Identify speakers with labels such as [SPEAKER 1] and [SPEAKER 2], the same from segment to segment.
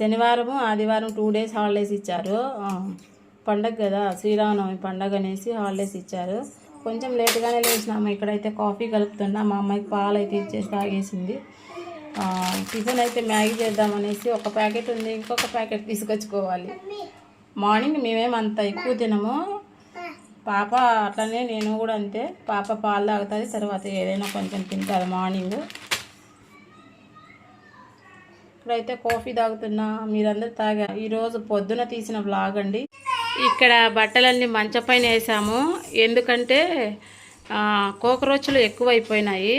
[SPEAKER 1] శనివారము ఆదివారం two days holidays ఇచ్చారు. పండగ కదా శ్రీరామనవమి పండగ అనేసి హాలిడేస్ ఇచ్చారు. కొంచెం లేట్గానే లేచినాము. ఇక్కడైతే కాఫీ కలుపుతున్నా. మా అమ్మాయికి పాలు అయితే ఇచ్చేసి తాగేసింది. టిఫిన్ అయితే మ్యాగీ చేద్దామనేసి ఒక ప్యాకెట్ ఉంది. ఇంకొక ప్యాకెట్ తీసుకొచ్చుకోవాలి. మార్నింగ్ మేమేమంత ఎక్కువ తినము. పాప అట్లనే నేను కూడా అంతే. పాప పాలు తాగుతుంది. తర్వాత ఏదైనా కొంచెం తింటారు మార్నింగ్ ఇక్కడైతే కాఫీ తాగుతున్నా మీరందరూ తాగా. ఈరోజు పొద్దున తీసిన వ్లాగ్ అండి. ఇక్కడ బట్టలన్నీ మంచపైన వేసాము. ఎందుకంటే కోకరోచులు ఎక్కువైపోయినాయి.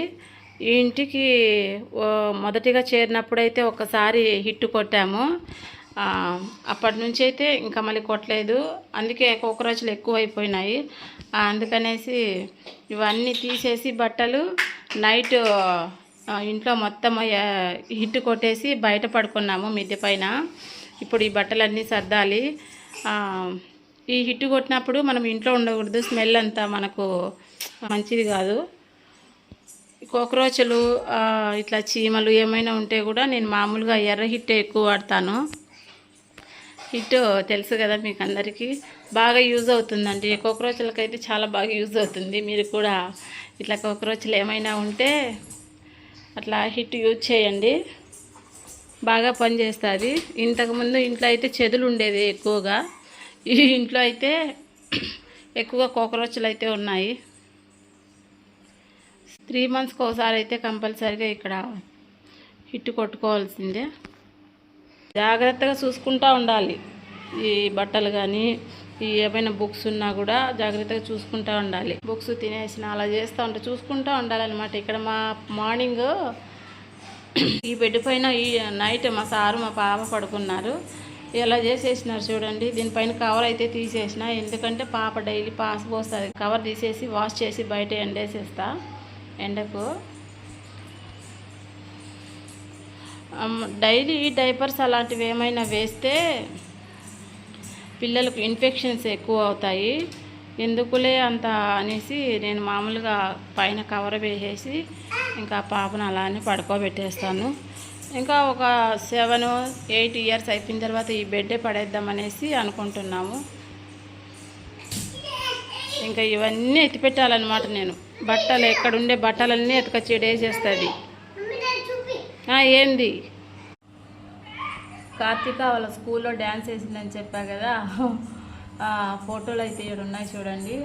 [SPEAKER 1] ఈ ఇంటికి మొదటిగా చేరినప్పుడైతే ఒకసారి హిట్టు కొట్టాము. అప్పటి నుంచి అయితే ఇంకా మళ్ళీ కొట్టలేదు. అందుకే కోకరోచులు ఎక్కువైపోయినాయి. అందుకనేసి ఇవన్నీ తీసేసి బట్టలు నైట్ ఇంట్లో మొత్తం హిట్టు హిట్ కొట్టేసి బయట పడుకున్నాము మిద్దె పైన. ఇప్పుడు ఈ బట్టలన్నీ సర్దాలి. ఈ హిట్ కొట్టినప్పుడు మనం ఇంట్లో ఉండకూడదు. స్మెల్ అంతా మనకు మంచిది కాదు. కోక్రోచ్లు ఇట్లా చీమలు ఏమైనా ఉంటే కూడా నేను మామూలుగా ఎర్ర హిట్ ఎక్కువ వాడతాను. హిట్ తెలుసు కదా మీకు అందరికీ. బాగా యూజ్ అవుతుందండి. కోక్రోచ్లకైతే చాలా బాగా యూజ్ అవుతుంది. మీరు కూడా ఇట్లా కోక్రోచ్లు ఏమైనా ఉంటే అట్లా హిట్ యూజ్ చేయండి. బాగా పనిచేస్తుంది ఇంతకుముందు ఇంట్లో అయితే చెదులు ఉండేది ఎక్కువగా. ఈ ఇంట్లో అయితే ఎక్కువగా కోక్రోచ్లు అయితే ఉన్నాయి. త్రీ మంత్స్కి ఒకసారి అయితే కంపల్సరీగా ఇక్కడ హిట్ కొట్టుకోవాల్సిందే. జాగ్రత్తగా చూసుకుంటూ ఉండాలి. ఈ బట్టలు కానీ ఏమైనా బుక్స్ ఉన్నా కూడా జాగ్రత్తగా చూసుకుంటూ ఉండాలి. బుక్స్ తినేసిన అలా చేస్తూ ఉంటే చూసుకుంటూ ఉండాలన్నమాట. ఇక్కడ మా మార్నింగ్ ఈ బెడ్ పైన ఈ నైట్ మా సారు మా పాప పడుకున్నారు. ఇలా చేసేసినారు చూడండి. దీనిపైన కవర్ అయితే తీసేసిన. ఎందుకంటే పాప డైలీ పాస్ పోస్తుంది. కవర్ తీసేసి వాష్ చేసి బయట ఎండేసేస్తా. ఎండకు. డైలీ డైపర్స్ అలాంటివి ఏమైనా వేస్తే పిల్లలకు ఇన్ఫెక్షన్స్ ఎక్కువ అవుతాయి. ఎందుకులే అంత అనేసి నేను మామూలుగా పైన కవర్ వేసేసి ఇంకా పాపను అలానే పడుకోబెట్టేస్తాను. ఇంకా ఒక సెవెన్ ఎయిట్ ఇయర్స్ అయిపోయిన తర్వాత ఈ బెడ్డే పడేద్దామనేసి అనుకుంటున్నాము. ఇంకా ఇవన్నీ ఎత్తిపెట్టాలన్నమాట నేను. బట్టలు ఎక్కడుండే బట్టలన్నీ ఎతక చెడేసేస్తుంది ఏంది? కార్తీక వాళ్ళ స్కూల్లో డ్యాన్స్ వేసిందని చెప్పా కదా. ఫోటోలు అయితే ఇక్కడ ఉన్నాయి చూడండి.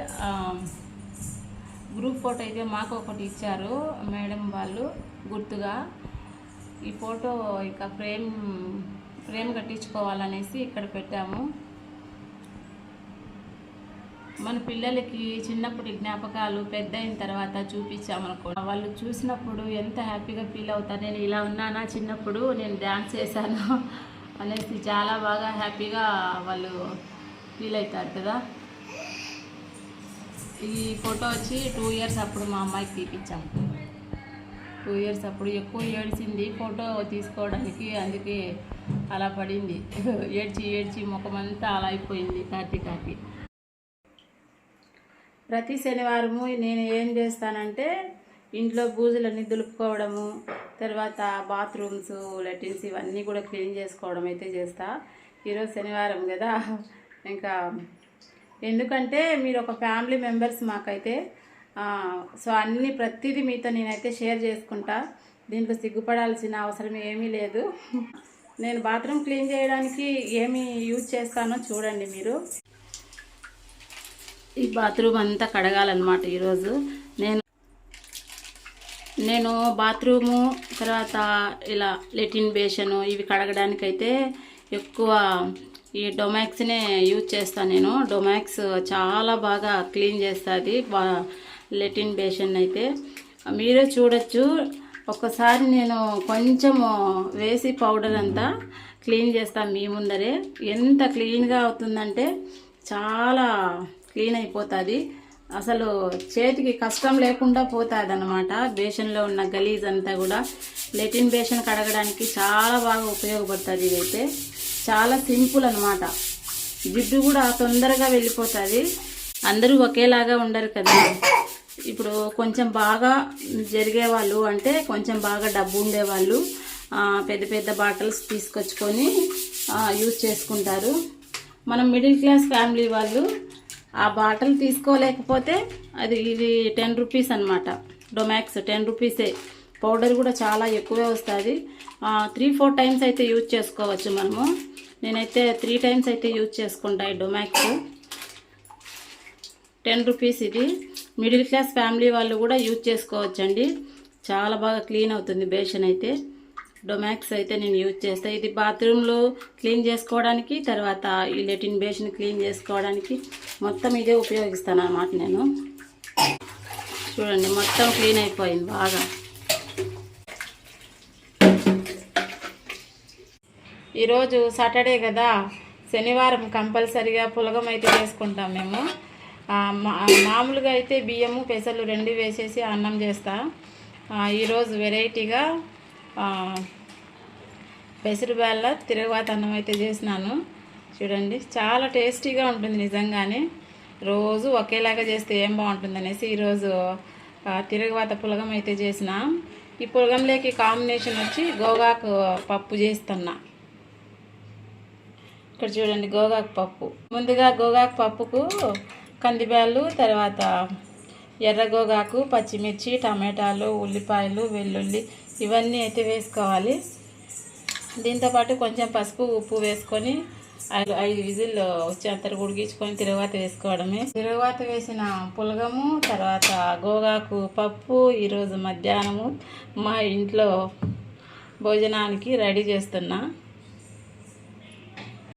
[SPEAKER 1] గ్రూప్ ఫోటో అయితే మాకు ఒకటి ఇచ్చారు మేడం వాళ్ళు గుర్తుగా. ఈ ఫోటో ఇక ఫ్రేమ్ ఫ్రేమ్ కట్టించుకోవాలనేసి ఇక్కడ పెట్టాము. మన పిల్లలకి చిన్నప్పటి జ్ఞాపకాలు పెద్ద అయిన తర్వాత చూపించామనుకో వాళ్ళు చూసినప్పుడు ఎంత హ్యాపీగా ఫీల్ అవుతారు. నేను ఇలా ఉన్నానా చిన్నప్పుడు నేను డ్యాన్స్ చేశాను? అనేసి చాలా బాగా హ్యాపీగా వాళ్ళు ఫీల్ అవుతారు కదా. ఈ ఫోటో వచ్చి టూ ఇయర్స్ అప్పుడు మా అమ్మాయికి తీపించాం టూ ఇయర్స్ అప్పుడు ఎక్కువ ఏడ్చింది ఫోటో తీసుకోవడానికి అందుకే అలా పడింది. ఏడ్చి ఏడ్చి ముఖమంతా అలా అయిపోయింది కార్తీకాకి ప్రతి శనివారము నేను ఏం చేస్తానంటే ఇంట్లో బూజులన్నీ దులుపుకోవడము తర్వాత బాత్రూమ్స్ లెట్రిన్స్ ఇవన్నీ కూడా క్లీన్ చేసుకోవడం అయితే చేస్తా. ఈరోజు శనివారం కదా. ఇంకా ఎందుకంటే మీరు ఒక ఫ్యామిలీ మెంబర్స్ మాకైతే సో అన్ని ప్రతిదీ మీతో నేనైతే షేర్ చేసుకుంటా. దీంట్లో సిగ్గుపడాల్సిన అవసరం ఏమీ లేదు. నేను బాత్రూమ్ క్లీన్ చేయడానికి ఏమి యూజ్ చేస్తానో చూడండి మీరు. ఈ బాత్రూమ్ అంతా కడగాలన్నమాట ఈరోజు. నేను బాత్రూము తర్వాత ఇలా లెటిన్ బేషను ఇవి కడగడానికైతే ఎక్కువ ఈ డొమాక్స్నే యూజ్ చేస్తాను నేను. డొమాక్స్ చాలా బాగా క్లీన్ చేస్తుంది బా లెటిన్ బేషన్ అయితే. మీరే చూడొచ్చు. ఒక్కసారి నేను కొంచెము వేసి పౌడర్ అంతా క్లీన్ చేస్తాను మీ ముందరే. ఎంత క్లీన్గా అవుతుందంటే చాలా క్లీన్ అయిపోతుంది. అసలు చేతికి కష్టం లేకుండా పోతుంది అనమాట బేషన్లో ఉన్న గలీజ్ అంతా కూడా లెటిన్ బేషన్ కడగడానికి చాలా బాగా ఉపయోగపడుతుంది ఇదైతే. చాలా సింపుల్ అనమాట జిడ్డు కూడా తొందరగా వెళ్ళిపోతుంది. అందరూ ఒకేలాగా ఉండరు కదా. ఇప్పుడు కొంచెం బాగా జరిగే వాళ్ళు అంటే కొంచెం బాగా డబ్బు ఉండేవాళ్ళు పెద్ద పెద్ద బాటిల్స్ తీసుకొచ్చుకొని యూజ్ చేసుకుంటారు. మనం మిడిల్ క్లాస్ ఫ్యామిలీ వాళ్ళు ఆ బాటలు తీసుకోలేకపోతే అది ఇది టెన్ రూపీస్ అనమాట డొమాక్స్ టెన్ రూపీసే. పౌడర్ కూడా చాలా ఎక్కువే వస్తుంది. త్రీ ఫోర్ టైమ్స్ అయితే యూజ్ చేసుకోవచ్చు మనము. నేనైతే త్రీ టైమ్స్ అయితే యూజ్ చేసుకుంటా ఈ డొమాక్స్. టెన్ రూపీస్ ఇది. మిడిల్ క్లాస్ ఫ్యామిలీ వాళ్ళు కూడా యూజ్ చేసుకోవచ్చండి. చాలా బాగా క్లీన్ అవుతుంది బేషన్ అయితే. డొమాక్స్ అయితే నేను యూజ్ చేస్తాను ఇది బాత్రూంలో క్లీన్ చేసుకోవడానికి తర్వాత ఈ లెటిన్ బేషన్ క్లీన్ చేసుకోవడానికి మొత్తం ఇదే ఉపయోగిస్తాను అన్నమాట నేను. చూడండి మొత్తం క్లీన్ అయిపోయింది బాగా. ఈరోజు సాటర్డే కదా శనివారం కంపల్సరిగా పులగం అయితే చేసుకుంటాం మేము. మా- మామూలుగా అయితే బియ్యము పెసలు రెండు వేసేసి అన్నం చేస్తా. ఈరోజు వెరైటీగా పెసరుబేళ్ళ తిరుగుబాత అన్నం అయితే చేసినాను. చూడండి చాలా టేస్టీగా ఉంటుంది నిజంగానే. రోజు ఒకేలాగా చేస్తే ఏం బాగుంటుంది అనేసి ఈరోజు ఆ, పులగం అయితే చేసిన. ఈ పులగంలోకి కాంబినేషన్ వచ్చి గోగాకు పప్పు చేస్తున్నా. ఇక్కడ చూడండి గోగాకు పప్పు. ముందుగా గోగాకు పప్పుకు కందిబ్యాళ్ళు తర్వాత ఎర్ర గోగాకు పచ్చిమిర్చి టమాటాలు ఉల్లిపాయలు వెల్లుల్లి ఇవన్నీ అయితే వేసుకోవాలి. దీంతోపాటు కొంచెం పసుపు ఉప్పు వేసుకొని ఐదు ఐదు విజిల్ వచ్చేంత ఉడికించుకొని తిరువాత వేసుకోవడమే. తిరువాత వేసిన పులగము తర్వాత గోగాకు పప్పు ఈరోజు మధ్యాహ్నము మా ఇంట్లో భోజనానికి రెడీ చేస్తున్నా.